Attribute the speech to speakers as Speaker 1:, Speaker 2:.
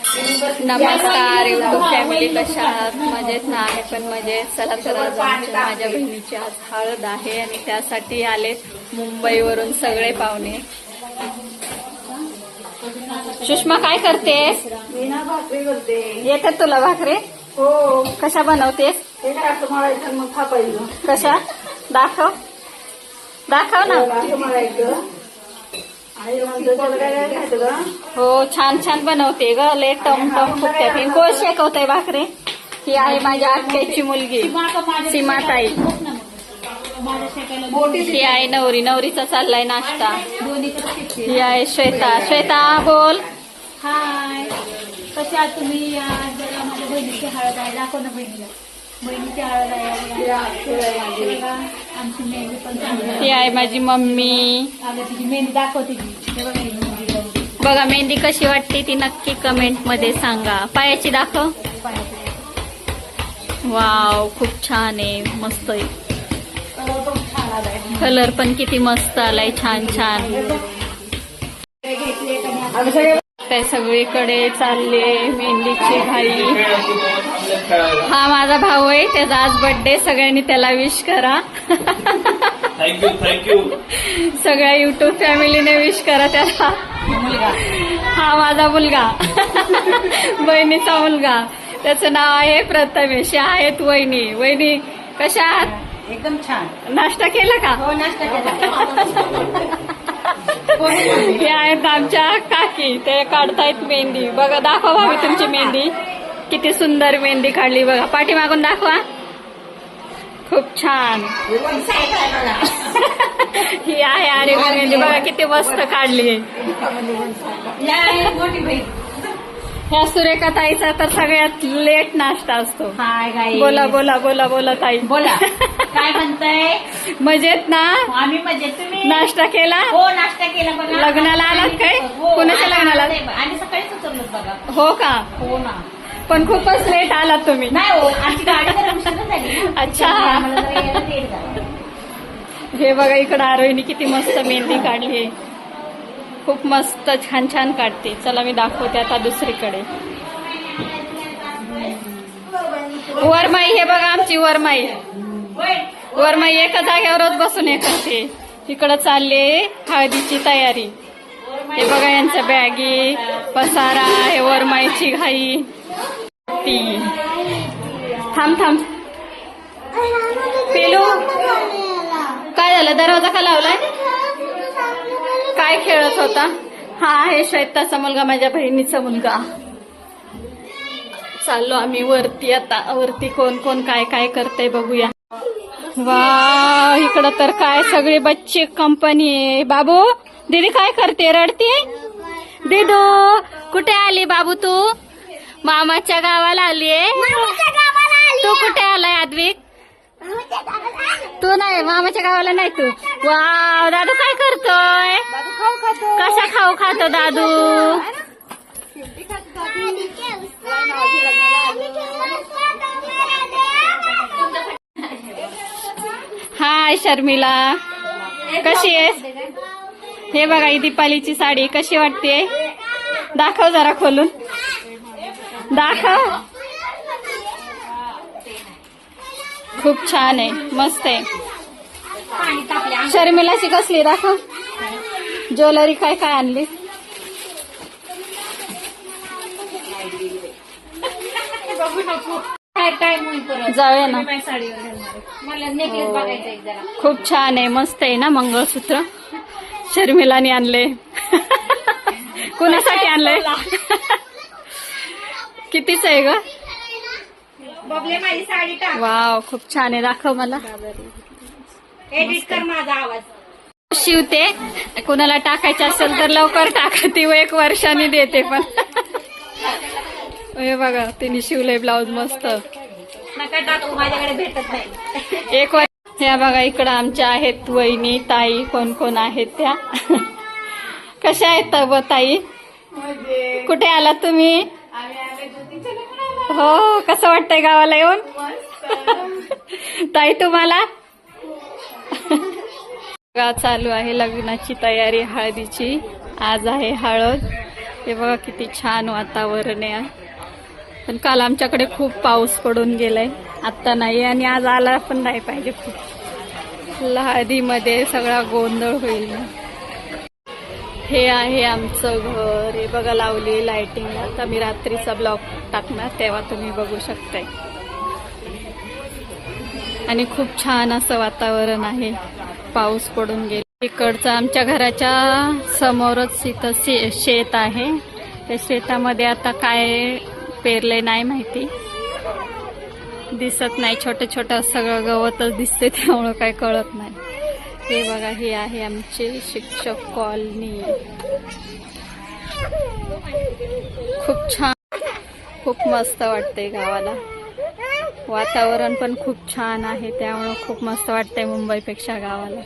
Speaker 1: नमस्कार YouTube family कशा आहात? मजेत ना? आम्ही पण मजेत. चला तर आज आमच्या माझ्या बहिणीची आज हळद आहे आणि त्यासाठी आले मुंबईवरून सगळे पाहुणे. सुषमा काय
Speaker 2: भाकरी करते.
Speaker 1: येतात तुला भाकरे?
Speaker 2: हो.
Speaker 1: कशा बनवतेस?
Speaker 2: हे काय असं मळायचं मग थापायचं.
Speaker 1: कशा? दाखव. दाखव ना.
Speaker 2: मळायचं आणि नंतर त्याला काय काय घ्यायचं का
Speaker 1: हो छान छान बनवते ग. लय टम टम फुगत्यात कोण शेकवतय भाकरे? ही आहे माझ्या आत्याची मुलगी. सीमाताई. ही आहे नवरी. नवरीचा चाललाय नाश्ता. ही आहे श्वेता. श्वेता बोल.
Speaker 3: हाय. कशा तुम्ही? आज माझ्या बहिणीची हळद आहे. दाखव ना बहिणीला. हळद आहे
Speaker 2: माझी.
Speaker 3: बघा. आमची मेहंदी पण चांगली आहे.
Speaker 1: आहे माझी मम्मी.
Speaker 3: तिची मेहंदी दाखव तिची हे बघा मेहंदी.
Speaker 1: कशी वाटते ती नक्की कमेंटमध्ये सांगा. पायाची दाखव. वाव खूप छान आहे. मस्त आहे.
Speaker 3: कलर पण
Speaker 1: किती मस्त आलाय छान छान. ते सगळीकडे चालले मेहंदीची घाई. हा माझा भाऊ आहे त्याचा आज बर्थडे सगळ्यांनी त्याला विश करा.
Speaker 4: थँक्यू थँक्यू
Speaker 1: सगळ्या युट्यूब फॅमिलीने विश करा त्याला. हा माझा मुलगा. बहिणीचा मुलगा. त्याचं नाव आहे प्रथमेश. आहेत वहिनी. वहिनी कशा आहात?
Speaker 3: एकदम छान.
Speaker 1: नाश्ता केला का?
Speaker 3: हो नाश्ता केला.
Speaker 1: हे आहेत आमच्या काकी. ते काढतायत मेहंदी. बघा दाखवा भावी तुमची मेहंदी. किती सुंदर मेहंदी काढली बघा. पाठीमागून दाखवा. खूप छान. ही आहे अरे मेहंदी बघा किती मस्त काढली. ह्या सुरेखा ताईचा तर सगळ्यात लेट नाश्ता असतो.
Speaker 3: हाय गाई
Speaker 1: बोला बोला बोला बोला ताई.
Speaker 3: बोला. काय म्हणताय?
Speaker 1: मजेत ना?
Speaker 3: आम्ही म्हणजे तुम्ही?
Speaker 1: नाश्ता केला?
Speaker 3: हो नाश्ता केला बघा.
Speaker 1: लग्नाला आलात काय?
Speaker 3: हो,
Speaker 1: कुणाच्या लग्नाला?
Speaker 3: आम्ही सकाळीच उतरलो बघा.
Speaker 1: हो का?
Speaker 3: हो ना.
Speaker 1: पण खूपच लेट आलात तुम्ही.
Speaker 3: हो
Speaker 1: अच्छा. हे बघा इकडं आरोहीने किती मस्त मेहंदी काढली आहे. खूप मस्त छान छान काढते. चला मी दाखवते आता दुसरीकडे. वरमाई हे बघा आमची वरमाई. वरमाई एका जागेवरच बसून हे करते. इकडं चालले हळदीची तयारी. हे बघा यांच्या बॅगी पसारा हे वरमाईची घाई. ती थांब थांब. पेलू काय झालं? दरवाजा का लावलाय? काय खेळत होता? हा आहे श्वेताचा मुलगा माझ्या बहिणीचा मुलगा. चाललो आम्ही वरती आता. वरती कोण कोण काय काय करते बघूया. वा इकडं तर काय सगळी बच्चे कंपनी आहे. बाबू दीदी काय करते? रडते? दीदू कुठे आली बाबू तू? मामाच्या गावाला आलीये तू कुठे आलाय आद्विक? तू नाही मामाच्या गावाला नाही तू. वा दादू काय करतोय? कसा खाऊ खातो. दादू? हाय शर्मिला. कशी आहेस? हे बघा ही दीपालीची साडी कशी वाटते दाखव जरा खोलून. दाखव. खूप छान आहे मस्त आहे. शर्मिलाची कसली दाखव. ज्वेलरी काय काय आणली? जाऊया ना. खूप छान आहे मस्त आहे ना मंगळसूत्र. शर्मिलाने आणले. कुणासाठी आणलंय कितीच आहे ग?
Speaker 3: बबले माझी साडी टाक.
Speaker 1: वाव खूप छान आहे. दाखव मला.
Speaker 3: एडिट कर माझा आवाज.
Speaker 1: शिवते. कुणाला टाकायचे असेल तर लवकर टाका. ती एक वर्षाने देते पण. हे बघा तिने शिवलंय ब्लाऊज मस्त.
Speaker 3: नका टाकू माझ्याकडे भेटत नाही.
Speaker 1: एक वर्ष ह्या बघा इकडं आमच्या आहेत वहिनी ताई कोण कोण आहेत त्या. कशा आहेत ताई? कुठे आलात तुम्ही? हो कसं वाटतंय गावाला येऊन? ताई तुम्हाला? बघा, चालू आहे लग्नाची तयारी हळदीची. आज आहे हळद. हे बघा किती छान वातावरण आहे. पण काल आमच्याकडे खूप पाऊस पडून गेलाय. आत्ता नाही आणि आज आला पण नाही पाहिजे खूप. हळदीमध्ये सगळा गोंधळ होईल. हे आहे आमचं घर. हे बघा लावली लाइटिंग आता मी रात्रीचा ब्लॉग टाकणार तेव्हा तुम्ही बघू शकताय. आणि खूप छान असं वातावरण आहे. पाऊस पडून गेला. इकडचं आमच्या घराच्या समोरच इथं शे शेत आहे. त्या शेतामध्ये आता काय पेरले नाही माहिती. दिसत नाही छोटं छोटं सगळं गवतच दिसते त्यामुळं काय कळत नाही. हे बघा हे आहे आमचे शिक्षक कॉलनी. खूप छान खूप मस्त वाटतंय गावाला. वातावरण पण खूप छान आहे त्यामुळं खूप मस्त वाटतंय मुंबईपेक्षा गावाला.